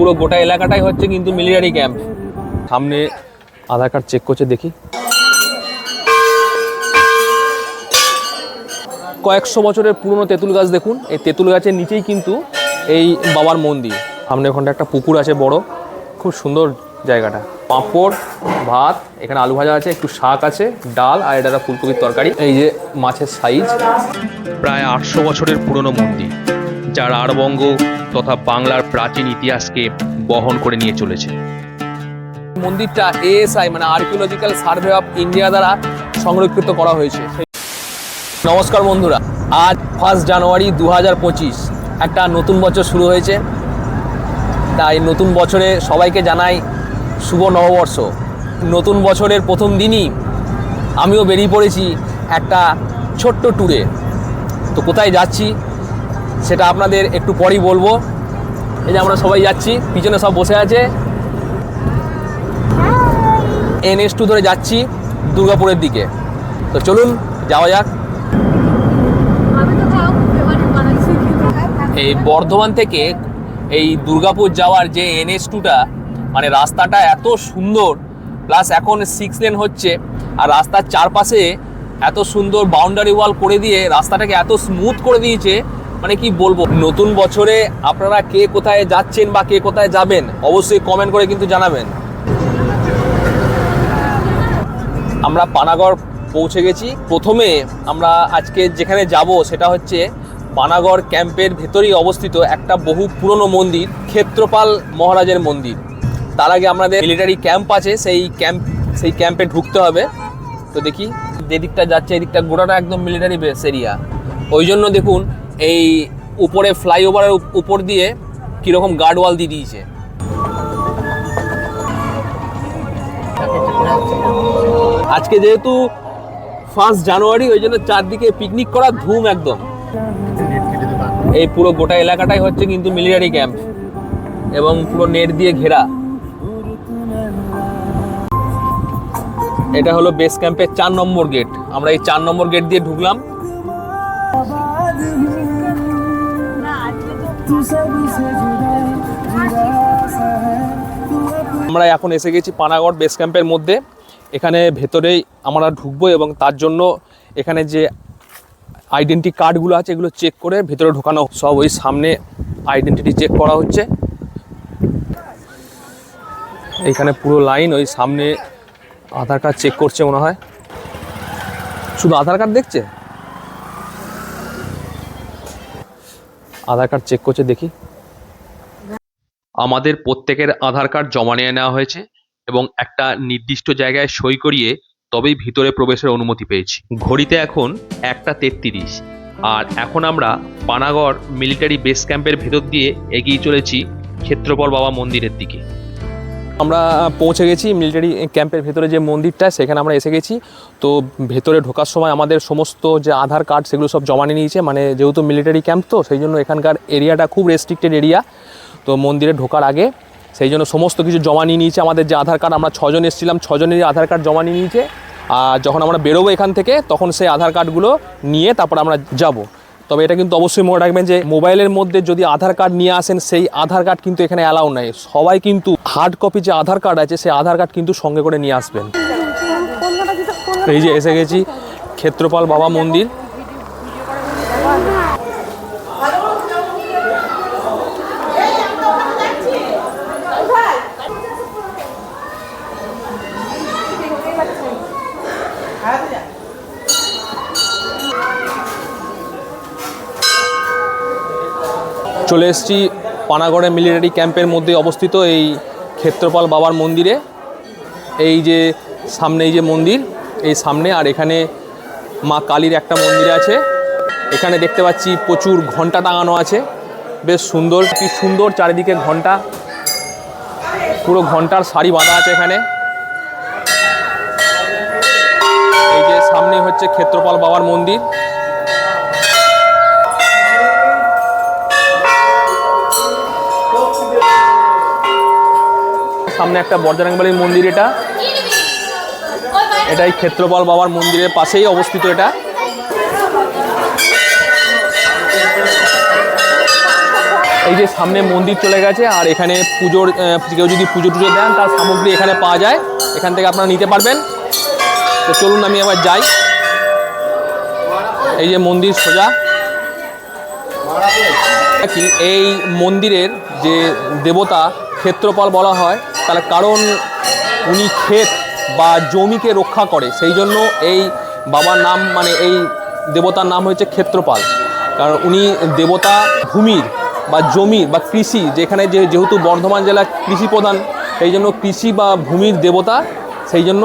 পুরো গোটা এলাকাটাই হচ্ছে কিন্তু মিলিটারি ক্যাম্প। সামনে আধার কার্ড চেক করছে, দেখি। কয়েকশো বছরের পুরনো তেঁতুল গাছ দেখুন। এই তেঁতুল গাছের নিচেই কিন্তু এই বাবার মন্দির। সামনে ওখানটা একটা পুকুর আছে বড়। খুব সুন্দর জায়গাটা। পাঁপড়, ভাত, এখানে আলু ভাজা আছে, একটু শাক আছে, ডাল আর এটা ফুলকপির তরকারি। এই যে মাছের সাইজ প্রায় আটশো বছরের পুরনো মন্দির। যার আরবঙ্গ তথা বাংলার প্রাচীন ইতিহাসকে বহন করে নিয়ে চলেছে। মন্দিরটা এএসআই মানে আর্কিওলজিক্যাল সার্ভে অফ ইন্ডিয়া দ্বারা সংরক্ষিত করা হয়েছে। নমস্কার বন্ধুরা, আজ ফার্স্ট জানুয়ারি দু হাজার পঁচিশ, একটা নতুন বছর শুরু হয়েছে। তাই নতুন বছরে সবাইকে জানাই শুভ নববর্ষ। নতুন বছরের প্রথম দিনই আমিও বেরিয়ে পড়েছি একটা ছোট্ট ট্যুরে তো কোথায় যাচ্ছি? সেটা আপনাদের একটু পরেই বলব। এই যে আমরা সবাই যাচ্ছি, পিছনে সব বসে আছে। এনএস টু ধরে যাচ্ছি দুর্গাপুরের দিকে। তো চলুন, যাওয়া যাক। এই বর্ধমান থেকে এই দুর্গাপুর যাওয়ার যে এনএস টুটা মানে রাস্তাটা এত সুন্দর, প্লাস এখন সিক্স লেন হচ্ছে, আর রাস্তার চারপাশে এত সুন্দর বাউন্ডারি ওয়াল করে দিয়ে রাস্তাটাকে এত স্মুথ করে দিয়েছে মানে কি বলব, নতুন বছরে আপনারা কে কোথায় যাচ্ছেন বা কে কোথায় যাবেন, অবশ্যই কমেন্ট করে কিন্তু জানাবেন। আমরা পানাগড় পৌঁছে গেছি। প্রথমে আমরা আজকে যেখানে যাব সেটা হচ্ছে পানাগড় ক্যাম্পের ভেতরেই অবস্থিত একটা বহু পুরনো মন্দির, ক্ষেত্রপাল মহারাজের মন্দির। তার আগে আমাদের মিলিটারি ক্যাম্প আছে, সেই ক্যাম্প সেই ক্যাম্পে ঢুকতে হবে। তো দেখি, যেদিকটা যাচ্ছে, এদিকটা গোটাটা একদম মিলিটারি বেস এরিয়া ওই জন্য দেখুন এই উপরে ফ্লাইওভারের উপর দিয়ে কীরকম গার্ড ওয়াল দিয়ে দিয়েছে। আজকে যেহেতু ফার্স্ট জানুয়ারি ওই জন্য চারদিকে পিকনিক করা ধুম একদম। এই পুরো গোটা এলাকাটাই হচ্ছে কিন্তু মিলিটারি ক্যাম্প এবং পুরো নেট দিয়ে ঘেরা। এটা হলো বেস ক্যাম্পের চার নম্বর গেট আমরা এই চার নম্বর গেট দিয়ে ঢুকলাম। আমরা এখন এসে গেছি পানাগড় বেস ক্যাম্পের মধ্যে। এখানে ভেতরেই আমরা ঢুকবো এবং তার জন্য এখানে যে আইডেন্টি কার্ডগুলো আছে এগুলো চেক করে ভেতরে ঢোকানো সব ওই সামনে আইডেন্টিটি চেক করা হচ্ছে। এখানে পুরো লাইন ওই সামনে আধার কার্ড চেক করছে মনে হয়। শুধু আধার কার্ড দেখছে? আধার কার্ড চেক করছে, দেখি। আমাদের প্রত্যেকের আধার কার্ড জমা নিয়ে নেওয়া হয়েছে এবং একটা নির্দিষ্ট জায়গায় সই করিয়ে তবেই ভিতরে প্রবেশের অনুমতি পেয়েছি। ঘড়িতে এখন একটা তেত্রিশ। আর এখন আমরা পানাগড় মিলিটারি বেস ক্যাম্পের ভেতর দিয়ে এগিয়ে চলেছি ক্ষেত্রপল বাবা মন্দিরের দিকে। আমরা পৌঁছে গেছি মিলিটারি ক্যাম্পের ভেতরে যে মন্দিরটা, সেখানে আমরা এসে গেছি। তো ভেতরে ঢোকার সময় আমাদের সমস্ত যে আধার কার্ড সেগুলো সব জমা নিয়ে নিয়েছে। মানে যেহেতু মিলিটারি ক্যাম্প তো, সেই জন্য এখানকার এরিয়াটা খুব রেস্ট্রিক্টেড এরিয়া তো মন্দিরে ঢোকার আগে সেই জন্য সমস্ত কিছু জমা নিয়ে নিয়েছে আমাদের যে আধার কার্ড আমরা ছজন এসেছিলাম ছজনেরই আধার কার্ড জমা নিয়ে নিয়েছে। আর যখন আমরা বেরোবো এখান থেকে, তখন সেই আধার কার্ডগুলো নিয়ে তারপর আমরা যাব। তবে এটা কিন্তু অবশ্যই মনে রাখবেন যে মোবাইলের মধ্যে যদি আধার কার্ড নিয়ে আসেন, সেই আধার কার্ড কিন্তু এখানে অ্যালাউ নাই। সবাই কিন্তু হার্ড কপি যে আধার কার্ড আছে, সেই আধার কার্ড কিন্তু সঙ্গে করে নিয়ে আসবেন। এই যে এসে গেছি, ক্ষেত্রপাল বাবা মন্দির। চলে এসেছি পানাগড়ে মিলিটারি ক্যাম্পের মধ্যে অবস্থিত এই ক্ষেত্রপাল বাবার মন্দিরে। এই যে সামনে এই যে মন্দির, এই সামনে আর এখানে মা কালীর একটা মন্দির আছে। এখানে দেখতে পাচ্ছি প্রচুর ঘণ্টা টাঙানো আছে। বেশ সুন্দর, কি সুন্দর চারিদিকে ঘণ্টা। পুরো ঘণ্টার সারি বাঁধা আছে এখানে। এই যে সামনে হচ্ছে ক্ষেত্রপাল বাবার মন্দির। সামনে একটা বর্জারাংবাড়ির মন্দির এটা। এটাই ক্ষেত্রপাল বাবার মন্দিরের পাশেই অবস্থিত এটা। এই যে সামনে মন্দির চলে গেছে, আর এখানে পুজোর কেউ যদি পুজো টুজো দেন, তার সামগ্রী এখানে পাওয়া যায়। এখান থেকে আপনারা নিতে পারবেন। তো চলুন, আমি আবার যাই। এই যে মন্দির সোজা। এই মন্দিরের যে দেবতা ক্ষেত্রপাল বলা হয় তার কারণ উনি ক্ষেত বা জমিকে রক্ষা করে, সেই জন্য এই বাবার নাম মানে এই দেবতার নাম হয়েছে ক্ষেত্রপাল। কারণ উনি দেবতা ভূমির বা জমির বা কৃষি, যেখানে যে যেহেতু বর্ধমান জেলা কৃষি প্রধান, সেই জন্য কৃষি বা ভূমির দেবতা, সেই জন্য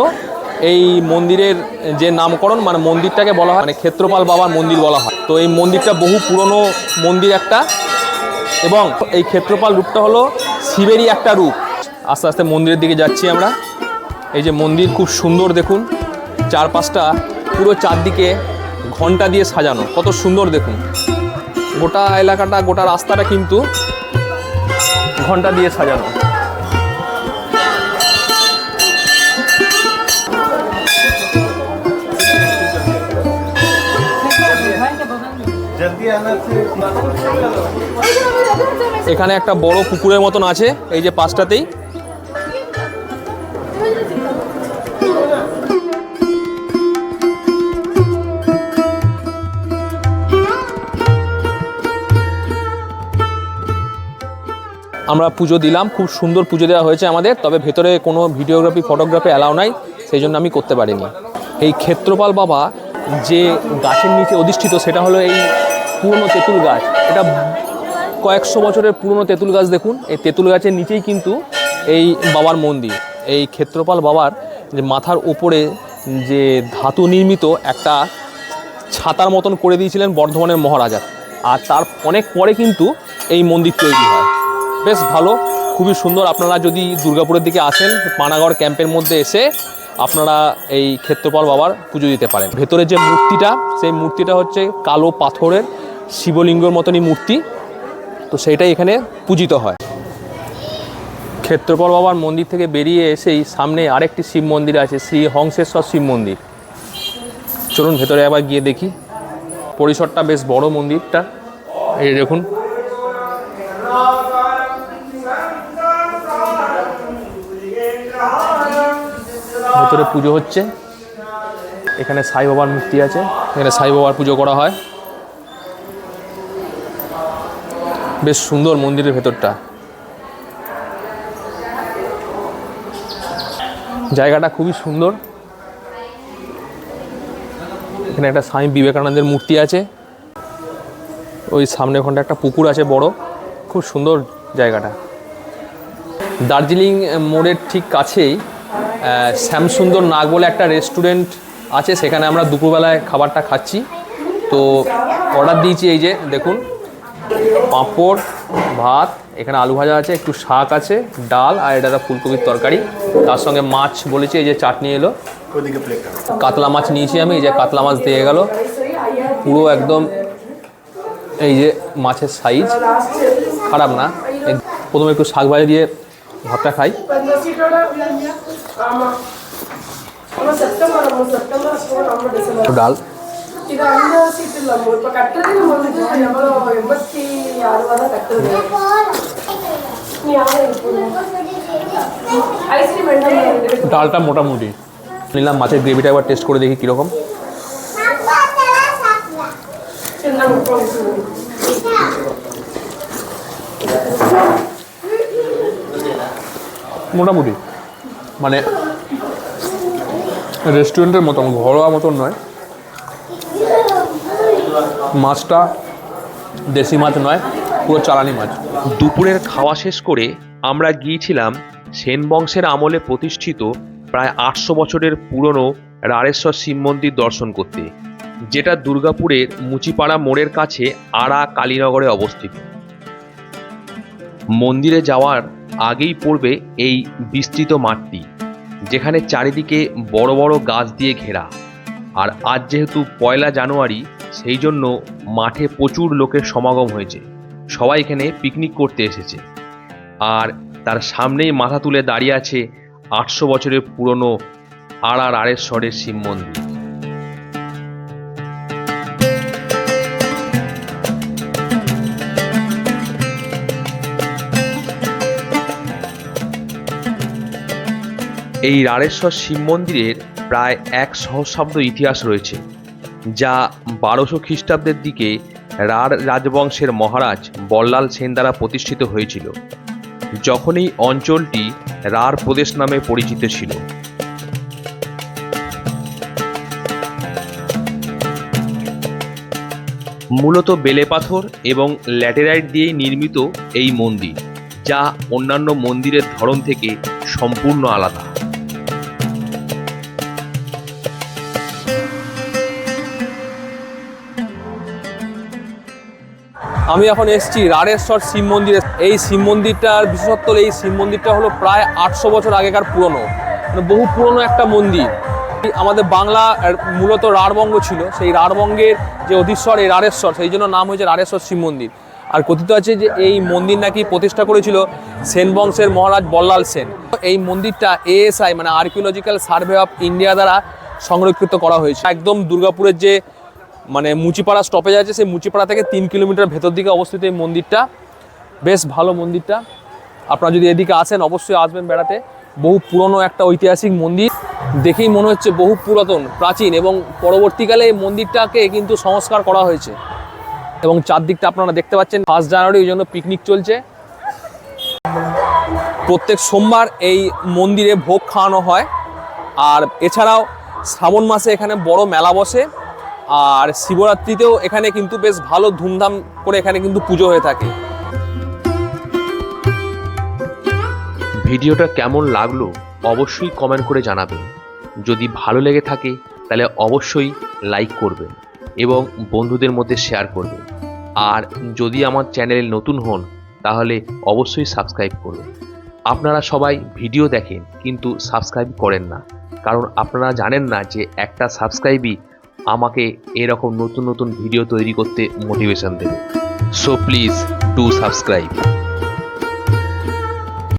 এই মন্দিরের যে নামকরণ মানে মন্দিরটাকে বলা হয় মানে ক্ষেত্রপাল বাবার মন্দির বলা হয়। তো এই মন্দিরটা বহু পুরনো মন্দির একটা এবং এই ক্ষেত্রপাল রূপটা হলো শিবেরই একটা রূপ। আস্তে আস্তে মন্দিরের দিকে যাচ্ছি আমরা। এই যে মন্দির খুব সুন্দর দেখুন। চারপাশটা পুরো চারদিকে ঘণ্টা দিয়ে সাজানো। কত সুন্দর দেখুন। গোটা এলাকাটা, গোটা রাস্তাটা কিন্তু ঘণ্টা দিয়ে সাজানো। এখানে একটা বড় পুকুরের মতন আছে। এই যে পাশটাতেই। আমরা পুজো দিলাম, খুব সুন্দর পুজো দেওয়া হয়েছে আমাদের, তবে ভেতরে কোনো ভিডিওগ্রাফি ফটোগ্রাফি অ্যালাউ নাই, সেই জন্য আমি করতে পারিনি। এই ক্ষেত্রপাল বাবা যে গাছের নিচে অধিষ্ঠিত, সেটা হলো এই পুরনো তেঁতুল গাছ। এটা কয়েকশো বছরের পুরনো তেঁতুল গাছ দেখুন, এই তেঁতুল গাছের নিচেই কিন্তু এই বাবার মন্দির। এই ক্ষেত্রপাল বাবার যে মাথার উপরে যে ধাতু নির্মিত একটা ছাতার মতন করে দিয়েছিলেন বর্ধমানের মহারাজা, আর তার অনেক পরে কিন্তু এই মন্দির তৈরি হয়। বেশ ভালো, খুবই সুন্দর। আপনারা যদি দুর্গাপুরের দিকে আসেন, পানাগড় ক্যাম্পের মধ্যে এসে আপনারা এই ক্ষেত্রপাল বাবার পুজো দিতে পারেন। ভেতরে যে মূর্তিটা, সেই মূর্তিটা হচ্ছে কালো পাথরের শিবলিঙ্গর মতনই মূর্তি। তো সেইটাই এখানে পূজিত হয়। ক্ষেত্রপাল বাবার মন্দির থেকে বেরিয়ে এসেই সামনে আরেকটি শিব মন্দির আছে, শ্রী হংসেশ্বর শিব মন্দির। চলুন ভেতরে আবার গিয়ে দেখি। পরিসরটা বেশ বড় মন্দিরটা। এই দেখুন ভেতরে পুজো হচ্ছে। এখানে সাই বাবার মূর্তি আছে। এখানে সাই বাবার পুজো করা হয়। বেশ সুন্দর মন্দিরের ভেতরটা। জায়গাটা খুবই সুন্দর। এখানে একটা স্বামী বিবেকানন্দের মূর্তি আছে। ওই সামনে ওখানটা একটা পুকুর আছে বড়। খুব সুন্দর জায়গাটা। দার্জিলিং মোড়ের ঠিক কাছেই শ্যামসুন্দর নাগ বলে একটা রেস্টুরেন্ট আছে সেখানে আমরা দুপুরবেলায় খাবারটা খাচ্ছি। তো অর্ডার দিয়েছি এই যে দেখুন পাঁপড় ভাত এখানে আলু ভাজা আছে একটু শাক আছে ডাল আর এটা ফুলকপির তরকারি। তার সঙ্গে মাছ বলেছি এই যে চাটনি এলো। কাতলা মাছ নিয়েছি আমি এই যে কাতলা মাছ দিয়ে গেল। পুরো একদম এই যে মাছের সাইজ খারাপ না। প্রথমে একটু শাক ভাজা দিয়ে ভাতটা খাই। டால் இது அந்த சீட் இல்லை இப்போ கட்டுறது நம்ம வந்துட்டு எவ்வளோ எண்பத்தி அறுபது தான் கட்டுறது ডালটা মোটামুটি নিলাম মাছের গ্রেভিটা একবার টেস্ট করে দেখি কীরকম মোটামুটি মানে রেস্টুরেন্টের মতন, ঘরোয়া মতন নয়। মাছটা দেশি মাছ নয়, পুরো চালানি মাছ। দুপুরের খাওয়া শেষ করে আমরা গিয়েছিলাম সেন বংশের আমলে প্রতিষ্ঠিত প্রায় আটশো বছরের পুরনো রাড়েশ্বর শিব মন্দির দর্শন করতে, যেটা দুর্গাপুরের মুচিপাড়া মোড়ের কাছে আড়া কালীনগরে অবস্থিত। মন্দিরে যাওয়ার আগেই পড়বে এই বিস্তৃত মাঠটি, যেখানে চারিদিকে বড় বড় গাছ দিয়ে ঘেরা। আর আজ যেহেতু পয়লা জানুয়ারি, সেই জন্য মাঠে প্রচুর লোকের সমাগম হয়েছে। সবাই এখানে পিকনিক করতে এসেছে। আর তার সামনেই মাথা তুলে দাঁড়িয়ে আছে আটশো বছরের পুরনো আর আর আরেশ্বরের শিব মন্দির। এই রাড়েশ্বর শিব মন্দিরের প্রায় এক সহস্রাব্দ ইতিহাস রয়েছে, যা বারোশো খ্রিস্টাব্দের দিকে রাঢ় রাজবংশের মহারাজ বল্লাল সেন দ্বারা প্রতিষ্ঠিত হয়েছিল, যখন এই অঞ্চলটি রাঢ় প্রদেশ নামে পরিচিত ছিল। মূলত বেলে পাথর এবং ল্যাটেরাইট দিয়েই নির্মিত এই মন্দির, যা অন্যান্য মন্দিরের ধরন থেকে সম্পূর্ণ আলাদা। আমি এখন এসেছি রাড়েশ্বর শিব মন্দিরে। এই শিব মন্দিরটার বিশেষত্ব এই শিব মন্দিরটা হলো প্রায় আটশো বছর আগেকার পুরনো। মানে বহু পুরনো একটা মন্দির। আমাদের বাংলা মূলত রাঢ়বঙ্গ ছিল। সেই রাঢ়বঙ্গের যে অধীশ্বর, এই রাড়েশ্বর সেই জন্য নাম হয়েছে রাড়েশ্বর শিব মন্দির। আর কথিত আছে যে এই মন্দির নাকি প্রতিষ্ঠা করেছিল সেন বংশের মহারাজ বল্লাল সেন। এই মন্দিরটা এএসআই মানে আর্কিওলজিক্যাল সার্ভে অফ ইন্ডিয়া দ্বারা সংরক্ষিত করা হয়েছে। একদম দুর্গাপুরের যে মানে মুচিপাড়া স্টপেজ আছে, সেই মুচিপাড়া থেকে তিন কিলোমিটার ভেতর দিকে অবস্থিত এই মন্দিরটা। বেশ ভালো মন্দিরটা। আপনারা যদি এদিকে আসেন, অবশ্যই আসবেন বেড়াতে। বহু পুরনো একটা ঐতিহাসিক মন্দির। দেখেই মনে হচ্ছে বহু পুরাতন, প্রাচীন এবং পরবর্তীকালে এই মন্দিরটাকে কিন্তু সংস্কার করা হয়েছে। এবং চারদিকটা আপনারা দেখতে পাচ্ছেন, ফার্স্ট জানুয়ারি ওই জন্য পিকনিক চলছে। প্রত্যেক সোমবার এই মন্দিরে ভোগ খাওয়ানো হয়। আর এছাড়াও শ্রাবণ মাসে এখানে বড় মেলা বসে। আর শিবরাত্রিতেও এখানে কিন্তু বেশ ভালো ধুমধাম করে এখানে কিন্তু পুজো হয়ে থাকে। ভিডিওটা কেমন লাগল অবশ্যই কমেন্ট করে জানাবেন। যদি ভালো লেগে থাকে, তাহলে অবশ্যই লাইক করবেন এবং বন্ধুদের মধ্যে শেয়ার করবেন। আর যদি আমার চ্যানেলে নতুন হন, তাহলে অবশ্যই সাবস্ক্রাইব করবেন। আপনারা সবাই ভিডিও দেখেন, কিন্তু সাবস্ক্রাইব করেন না। কারণ আপনারা জানেন না যে একটা সাবস্ক্রাইবই আমাকে এরকম নতুন নতুন ভিডিও তৈরি করতে মোটিভেশন দেবে। So please to subscribe